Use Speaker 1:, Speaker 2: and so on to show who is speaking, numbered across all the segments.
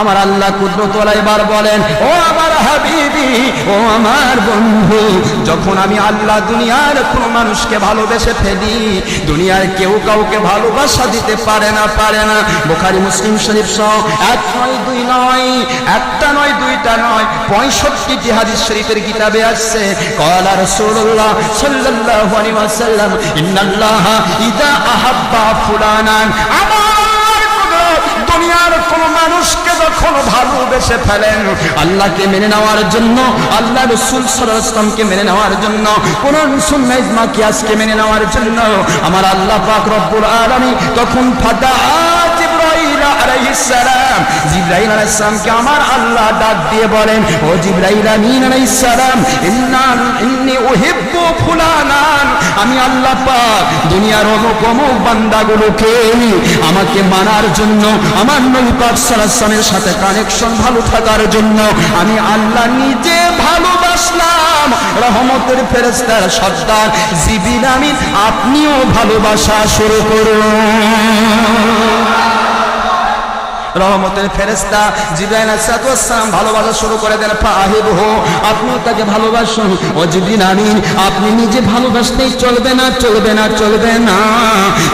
Speaker 1: আমার আল্লাহ কুদরতলা এবার বলেন, ও আমার হাবিবি, ও আমার বন্ধু, যখন আমি আল্লাহ দুনিয়ার কোন মানুষকে ভালোবেসে ফেলি, দুনিয়ার কেউ কাউকে ভালোবাসা দিতে পারে না পারে না। বোখারি, মুসলিম শরীফ সহ এক নয়, দুই নয়, একটা নয়, দুইটা নয়, পঁয়ষট্টিটি হাদিস শরীফের কিতাবে আসছে, কলা রাসূলুল্লাহ সাল্লাল্লাহু আলাইহি ওয়াসাল্লাম, ইন্নাল্লাহ ইদা আহাব্বা ফুলানান। আমার দুনিয়ার কোন মানুষকে যখন ভালোবেসে ফেলেন। আল্লাহকে মেনে নেওয়ার জন্য, আল্লাহ রসুল সাল্লামকে মেনে নেওয়ার জন্য, কোরআন সুন্নাহ ইজমা কিয়াসকে মেনে নেওয়ার জন্য, আমার আল্লাহ পাক রব্বুল আলামিন তখন ফাদা জিব্রাইল আলাইহিস সালাম। জিব্রাইল আলাইহিস আমার আল্লাহ ডাক দিয়ে বলেন, ও জিব্রাইল আমিন আলাইহিস সালাম, ইন্না, ইন্নী উহিব্বু ফুলানান। আমি আল্লাহ পাক দুনিয়ার অমুক অমুক বান্দাগুলোকে আমাকে মানার জন্য, আমার নবী পাক সাল্লাল্লাহু সাথে কানেকশন ভালো থাকার জন্য আমি আল্লাহ নিজে ভালোবাসলাম। রহমতের ফেরেশতার সর্দার জিবিল আমিন, আপনিও ভালোবাসা শুরু করুন। রহমতের ফেরেস্তা জিব্রাইল আলাইহিস ভালোবাসা শুরু করে দেন, ফাহিবহু। আপনি তাকে ভালোবাসুন। ও যদি নারী আপনি নিজে ভালোবাসতেই চলবে না চলবে না চলবে না।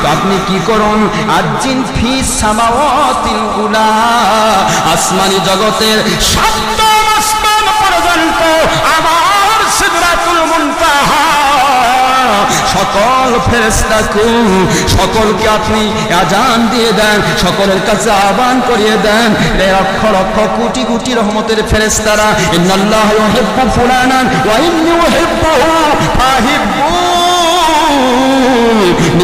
Speaker 1: তো আপনি কি করুন? আজিন ফি সামাওয়াতিল উলা। আসমানি জগতের সপ্তম সকল ফেরেস্তাকুম সকলকে আপনি আজান দিয়ে দেন, সকলের কাছে আহ্বান করিয়ে দেন। লক্ষ লক্ষ কোটি কোটি রহমতের ফেরেস্তারা ইন্নাল্লাহ ইউহিব্বু ফুলানান ওয়া ইন্নী উহিব্বুহু ফাহিব্বু।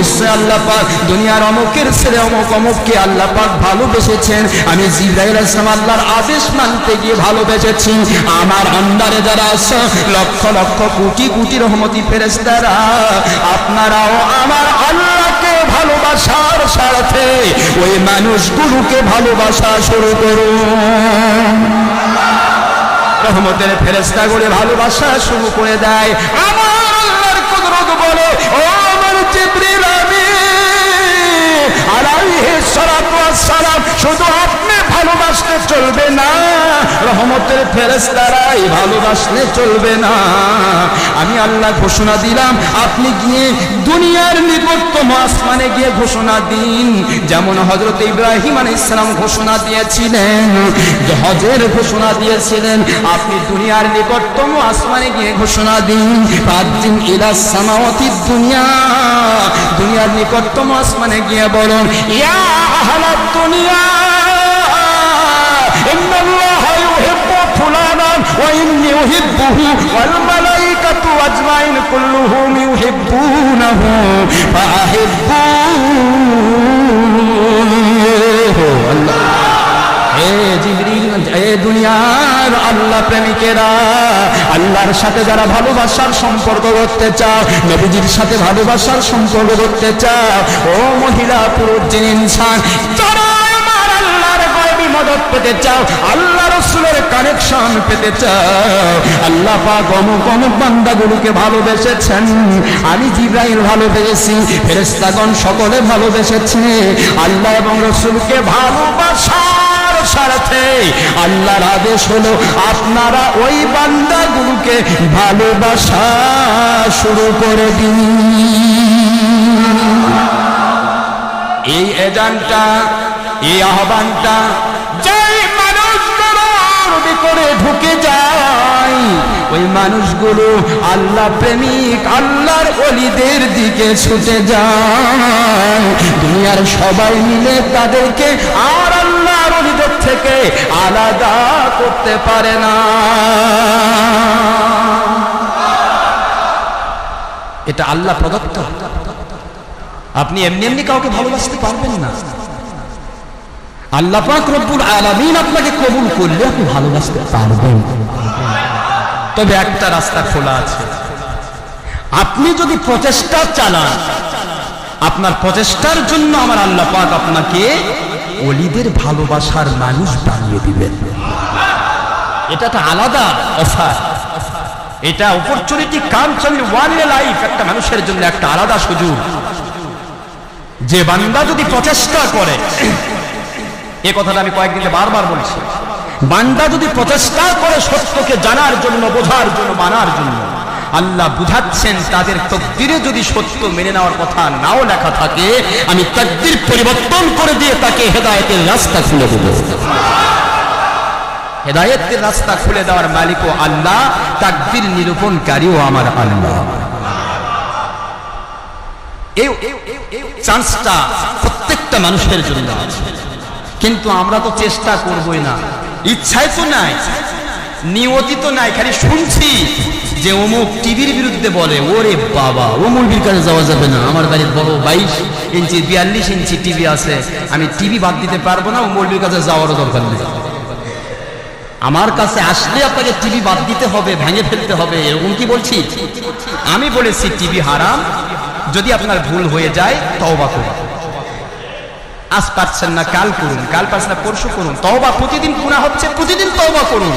Speaker 1: নিশ্চয় আল্লাহ পাক দুনিয়ার অমুকের ছেলে, অমুক অমুককে আল্লাহ পাক ভালোবেসেছেন। আমি জিব্রাইল আসলাম আল্লাহর আদেশ মানতে গিয়ে ভালোবেসেছি। আমার আন্ডারে যারা আছে, লক্ষ লক্ষ কোটি কোটি রহমতি ফেরেস্তারা আপনারাও আমার আল্লাহকে ভালোবাসার স্বার্থে ওই মানুষগুলোকে ভালোবাসা শুরু করুন। রহমতের ফেরেস্তা করে ভালোবাসা শুরু করে দেয়। আমার রহমতের ফেরেস্তারাই ভালোবাসলে চলবে না। আমি আল্লাহ ঘোষণা দিলাম, আপনি গিয়ে দুনিয়ার নিকটতম আসমানে গিয়ে ঘোষণা দিন। যেমন হজরত ইব্রাহিম আলাইহিস সালাম ঘোষণা দিয়েছিলেন, হজের ঘোষণা দিয়েছিলেন, আপনি দুনিয়ার নিকটতম আসমানে গিয়ে ঘোষণা দিন। পাঁচ দিন ইলা সামাওয়াতি দুনিয়া, দুনিয়ার নিকটতম আসমানে গিয়ে বলুন, ইয়া আহলাদ দুনিয়া وإني أحبه والملائكة أجمعين كلهم يحبونه فأحبوه الله এ জিবরিল এ দুনিয়ার আল্লাহ প্রেমিকেরা আল্লাহর সাথে যারা ভালোবাসার সম্পর্ক করতে চাও নবীজির সাথে ভালোবাসার সম্পর্ক করতে চাও ও মহিলা পুরুষ যিনি ইনসান পেতে চাও, আল্লাহ রসুলের কানেকশন পেতে চাও। আল্লাহ পাক অমুক অমুক বান্দাগুলোকে ভালোবেসেছেন। আমি জিব্রাইল ভালোবেসেছি ফেরেস্তাগণ সকলে ভালোবেসেছে। আল্লাহ এবং রসুলকে ভালোবাসার স্বার্থে আল্লাহর আদেশ হলো, আপনারা ওই বান্দা বান্দাগুলোকে ভালোবাসা শুরু করে দিন। এই এজানটা, এই আহ্বানটা যায়। ওই মানুষগুলো আল্লাহ প্রেমিক, আল্লাহর অলিদের দিকে ছুটে যায়। দুনিয়ার সবাই মিলে তাদেরকে আর আল্লাহর অলিদের থেকে আলাদা করতে পারে না। এটা আল্লাহ প্রদত্ত। আপনি এমনি এমনি কাউকে ভালোবাসতে পারবেন না। আল্লাহ পাক রব্বুল আলামিন আপনাকে কবুল করলে আপনি ভালোবাসতে পারবেন। তবে একটা রাস্তা খোলা আছে। আপনি যদি প্রচেষ্টা চালান, আপনার প্রচেষ্টার জন্য আমার আল্লাহ পাক আপনাকে অলিদের ভালোবাসার মানুষ বানিয়ে দিবেন। এটা একটা আলাদা অফার। এটা opportunity comes only one life একটা মানুষের জন্য একটা আলাদা সুযোগ। যে বান্দা যদি প্রচেষ্টা করে এ কথাটা আমি কয়েকদিন বারবার বলছি। বান্দা যদি প্রচেষ্টা করে সত্যকে জানার জন্য, বোঝার জন্য, মানার জন্য, আল্লাহ বুঝাচ্ছেন তাদের তকদিরে যদি সত্য মেনে নেওয়ার কথা নাও লেখা থাকে, আমি তকদির পরিবর্তন করে দিয়ে তাকে হেদায়েতের রাস্তা খুলে দেব। হেদায়েতের রাস্তা খুলে দেওয়ার মালিকও আল্লাহ, তাকদির নিরূপণকারীও আমার আল্লাহ। এই চান্সটা প্রত্যেকটা মানুষের জন্য আছে। কিন্তু আমরা তো চেষ্টা করবই না। ইচ্ছাই তো নাই, নিয়তি তো নাই, খালি শুনছি যে অমুক টিভির বিরুদ্ধে বলে, ওরে বাবা মুরগির কাছে যাওয়া যাবে না। আমার বাড়ির বড় বাইশ ইঞ্চি, বিয়াল্লিশ ইঞ্চি টিভি আছে। আমি টিভি বাদ দিতে পারব না মুরগির কাছে যাওয়ারও দরকার নেই। আমার কাছে আসলে আপনাকে টিভি বাদ দিতে হবে, ভেঙে ফেলতে হবে, এরকম কি বলছি? আমি বলেছি, টিভি হারাম। যদি আপনার ভুল হয়ে যায়, তওবা করুন। আজ পারছেন না, কাল করুন, কাল পারছেন না, পরশু করুন। তওবা প্রতিদিন গুণা হচ্ছে, প্রতিদিন তওবা করুন।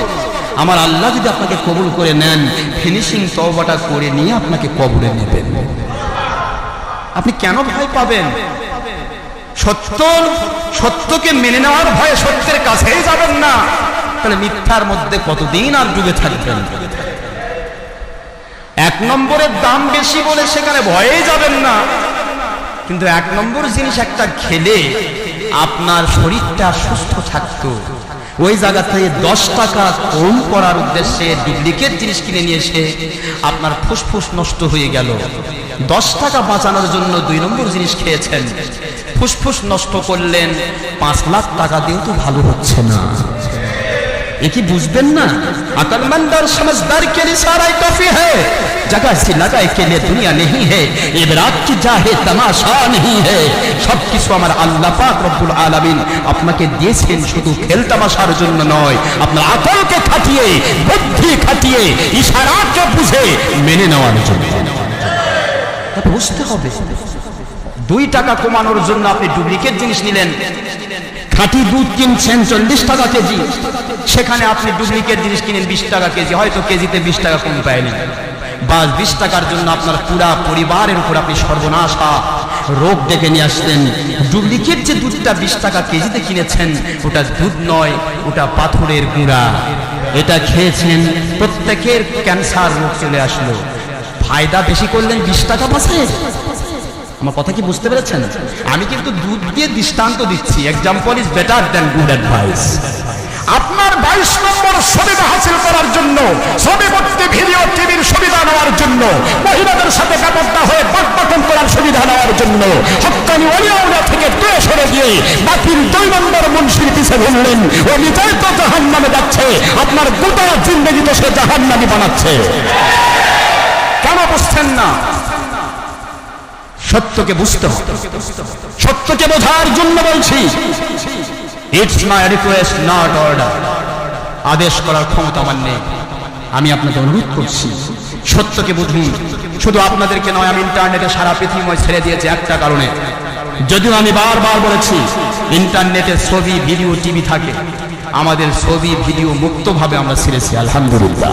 Speaker 1: আমার আল্লাহ যদি আপনাকে কবুল করে নেন ফিনিশিং তওবাটা করে নিয়ে আপনাকে কবুলে নেবেন। আপনি কেন ভয় পাবেন? সত্য, সত্যকে মেনে নেওয়ার ভয়ে সত্যের কাছেই যাবেন না। তাহলে মিথ্যার মধ্যে কতদিন আর ডুবে থাকবেন? এক নম্বরের দাম বেশি বলে সেখানে ভয়ে যাবেন না। কিন্তু এক নম্বর জিনিস একটা খেলে আপনার শরীরটা সুস্থ থাকতো। ওই জায়গা থেকে দশ টাকা কম করার উদ্দেশ্যে ডুপ্লিকেট জিনিস কিনে নিয়ে এসে আপনার ফুসফুস নষ্ট হয়ে গেল। দশ টাকা বাঁচানোর জন্য দুই নম্বর জিনিস খেয়েছেন। ফুসফুস নষ্ট করলেন, পাঁচ লাখ টাকা দিয়েও তো ভালো হচ্ছে না। ये की बुझबेन ना अकलमंद और समझदार के लिए सारा ही काफी है जगह से लगाए के लिए दुनिया नहीं है इबरात की जाहे तमाशा नहीं है সব কিছু আমার আল্লাহ পাক রব্বুল আলামিন আপনাকে দিয়েছেন শুধু খেল তামাশার জন্য নয় আপনার আকলকে খাটিয়ে বুদ্ধি খাটিয়ে ইশারাকে বুঝে মেনে নেওয়ার জন্য তা বুঝতে হবে দুই টাকা কমানোর জন্য আপনি ডুপ্লিকেট জিনিস নিলেন খাঁটি দুধ কিনছেন চল্লিশ টাকা কেজি। সেখানে আপনি ডুপ্লিকেট জিনিস কিনেন বিশ টাকা কেজি, হয়তো কেজিতে বিশ টাকা কম পায়নি। বাস বিশ টাকার জন্য আপনার পুরা পরিবারের উপর আপনি সর্বনাশা রোগ ডেকে নিয়ে আসলেন। ডুপ্লিকেট যে দুধটা বিশ টাকা কেজিতে কিনেছেন, ওটা দুধ নয়, ওটা পাথরের গুঁড়া। এটা খেয়েছেন প্রত্যেকের ক্যান্সার রোগ চলে আসলো। ফায়দা বেশি করলেন বিশ টাকা পাশে আমার কথা কি বুঝতে পেরেছেন? আমি কিন্তু দুধ দিয়ে দৃষ্টান্ত দিচ্ছি। Example is better than good advice আপনার বাইশ নম্বর সুবিধা হাসিল করার জন্য করতে ভিডিও, টিভির সুবিধা নেওয়ার জন্য, মহিলাদের সাথে ব্যাপারটা হয়ে বাটপাটন করার সুবিধা নেওয়ার জন্য, হকানি অলিয়াউলা থেকে দূরে সরে গিয়ে বাকির দুই নম্বর মুন্সির পিছে ঘুরলেন ও নিজেই তো জাহান নামে যাচ্ছে। আপনার গোটা জিন্দগি তো সে জাহান নামি বানাচ্ছে। কেন বুঝছেন না? সত্যকে বুঝতে হবে। সত্যকে বোঝার জন্য বলছি it's my request not order আদেশ করার ক্ষমতা আমার নেই। আমি আপনাকে অনুরোধ করছি, সত্যকে বুঝুন। শুধু আপনাদেরকে নয়, আমি ইন্টারনেটে সারা পৃথিবীময় ছেড়ে দিয়েছি একটা কারণে। যদিও আমি বারবার বলেছি, ইন্টারনেটে ছবি, ভিডিও, টিভি থাকে। আমাদের ছবি, ভিডিও মুক্তভাবে আমরা ছেড়েছি, আলহামদুলিল্লাহ।